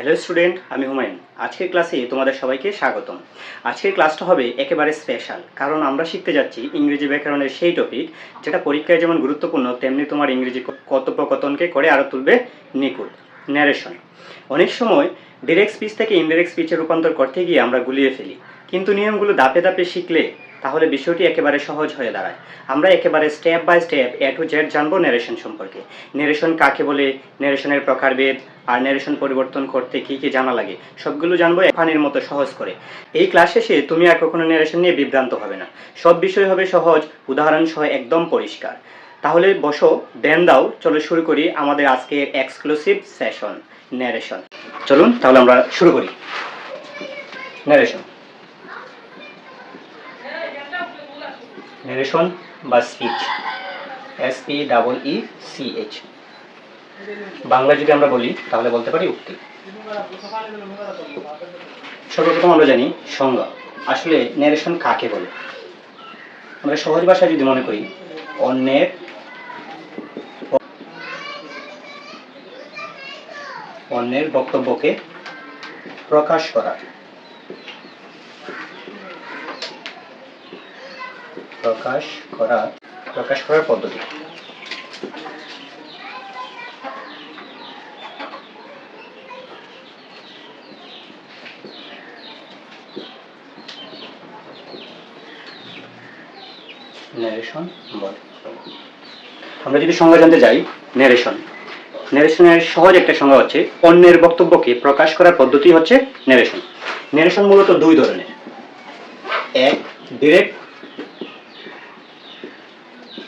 Hello student আমি হুমায়ুন। আজকের ক্লাসে তোমাদের সবাইকে স্বাগতম। আজকের ক্লাসটা হবে একেবারে স্পেশাল কারণ আমরা শিখতে যাচ্ছি ইংরেজি ব্যাকরণের সেই টপিক যেটা পরীক্ষায় যেমন গুরুত্বপূর্ণ, তেমনি তোমার ইংরেজি কথোপকথনকে করে আরও তুলবে নিখুঁত। ন্যারেশন অনেক সময় ডিরেক্ট স্পিচ থেকে ইনডিরেক্ট স্পিচে রূপান্তর করতে গিয়ে আমরা গুলিয়ে ফেলি, কিন্তু নিয়মগুলো দাপে দাপে শিখলে তাহলে বিষয়টি একেবারে সহজ হয়ে দাঁড়ায়। আমরা একেবারে step by step A to Z জানব ন্যারেশন সম্পর্কে। ন্যারেশন কাকে বলে? ন্যারেশনের প্রকারভেদ আর ন্যারেশন পরিবর্তন করতে কি কি জানা লাগে? সবগুলো জানব পানির মতো সহজ করে। এই ক্লাস শেষে তুমি আর কখনো ন্যারেশন নিয়ে বিভ্রান্ত হবে না। সব বিষয় হবে সহজ উদাহরণ সহ একদম পরিষ্কার। তাহলে বসো দেন দাও, চলো শুরু করি আমাদের আজকের এক্সক্লুসিভ সেশন ন্যারেশন চলুন, তাহলে আমরা শুরু করি। ন্যারেশন ন্যারেশন বা speech S P double E C H Bangla যদি আমরা বলি, তাহলে বলতে পারি উক্তি। সর্বপ্রথম আমরা জানি সংজ্ঞা। আসলে ন্যারেশন কাকে বলে? আমরা সহজ ভাষায় যদি মনে করি, অন্যের অন্যের বক্তব্যকে প্রকাশ করা। প্রকাশ করা প্রকাশ করার পদ্ধতি। আমরা যদি সংজ্ঞা জানতে যাই ন্যারেশন ন্যারেশনের সহজ একটা সংজ্ঞা হচ্ছে, অন্যের বক্তব্যকে প্রকাশ করার পদ্ধতি হচ্ছে ন্যারেশন ন্যারেশন মূলত দুই ধরনের। এক ডিরেক্ট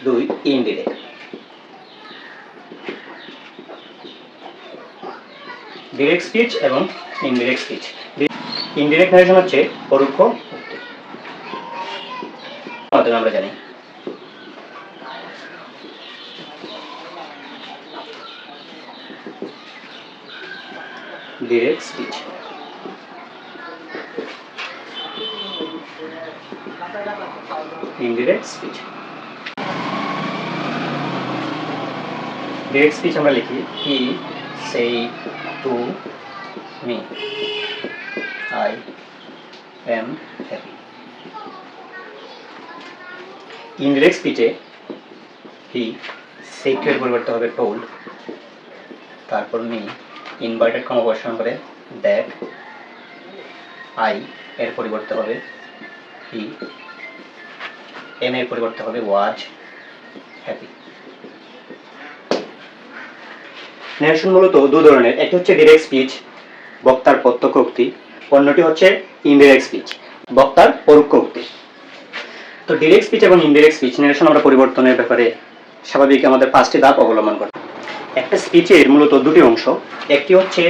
দুই ইনডিরেক্ট ডিরেক্ট স্পিচ এবং ইনডিরেক্ট স্পিচ ইনডিরেক্ট ন্যারেশন হচ্ছে পরোক্ষ মাধ্যমে আমরা জানি। Direct speech indirect speech direct speech আমরা লিখি he said to me I am happy indirect স্পিচে he said to এর পরিবর্তে হবে টোল্ড তারপর মি ইনভার্টেড কমা বসানো করে দ্যাট আই এর পরিবর্তে হবে হি এম এর পরিবর্তে হবে ওয়াজ হ্যাপি ন্যারেশন মূলত দু ধরনের। একটি হচ্ছে ডিরেক্ট স্পিচ বক্তার প্রত্যক্ষ উক্তি অন্যটি হচ্ছে ইনডিরেক্ট স্পিচ বক্তার পরোক্ষ উক্তি তো ডিরেক্ট স্পিচ এবং ইনডিরেক্ট স্পিচ ন্যারেশন আমরা পরিবর্তনের ব্যাপারে স্বাভাবিক আমাদের পাঁচটি ধাপ অবলম্বন করি একটা স্পিচের মূলত দুটি অংশ, একটি হচ্ছে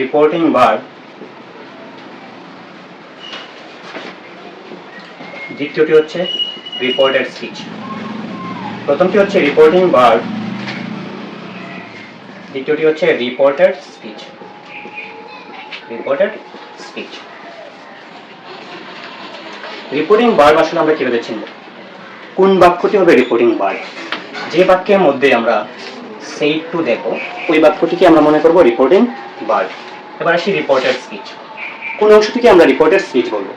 রিপোর্টিং ভার্ব দ্বিতীয়টি হচ্ছে রিপোর্টেড স্পিচ প্রথমটি হচ্ছে রিপোর্টিং ভার্ব দ্বিতীয়টি হচ্ছে reported speech reported speech reporting verb আসলে আমরা কীভাবে চিনব কোন বাক্যটি হবে রিপোর্টিং ভার্ব যে বাক্যের মধ্যে আমরা সেই টু দেখো ওই বাক্যটিকে আমরা মনে করব রিপোর্টিং ভার্ব এবার আসি রিপোর্টেড স্পিচ কোন অংশটিকে আমরা রিপোর্টেড স্পিচ বলব?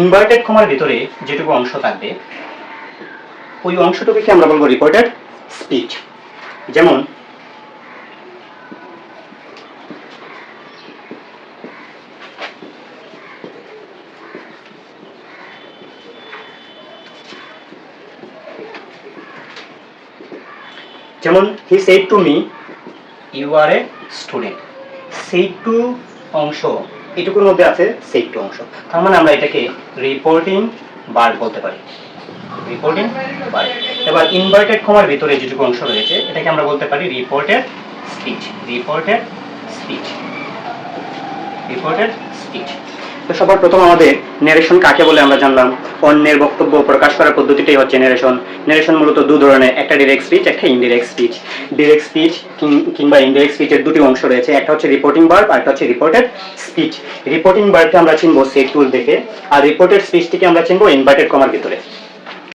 ইনভার্টেড কমার ভিতরে যেটুকু অংশ থাকবে, ওই অংশটুকুকে আমরা বলব রিপোর্টেড স্পিচ যেমন যেমন he said to me you are a student. Said to অংশ এটুকুর মধ্যে আছে সেই টু অংশ। তার মানে আমরা এটাকে রিপোর্টিং বার বলতে পারি। রিপোর্টিং বার। এবার ইনভার্টেড কমার ভিতরে যেটুকু অংশ রয়েছে এটাকে আমরা বলতে পারি reported speech. Reported speech. Reported speech. তো সবার প্রথম আমাদের নেরেশন কাকে বলে আমরা জানলাম? অন্যের বক্তব্য প্রকাশ করার পদ্ধতিটাই হচ্ছে নেরেশন নেরেশন মূলত দু ধরনের, একটা ডিরেক্ট স্পিচ একটা ইনডিরেক্ট স্পিচ ডিরেক্ট স্পিচ কিংবা ইনডিরেক্ট স্পিচের দুটি অংশ রয়েছে, একটা হচ্ছে রিপোর্টিং বার্ব আর একটা হচ্ছে রিপোর্টেড স্পিচ রিপোর্টিং বার্বটা আমরা চিনবো সেই টুল দেখে, আর রিপোর্টেড স্পিচটিকে আমরা চিনবো ইনভার্টেড কমার ভিতরে।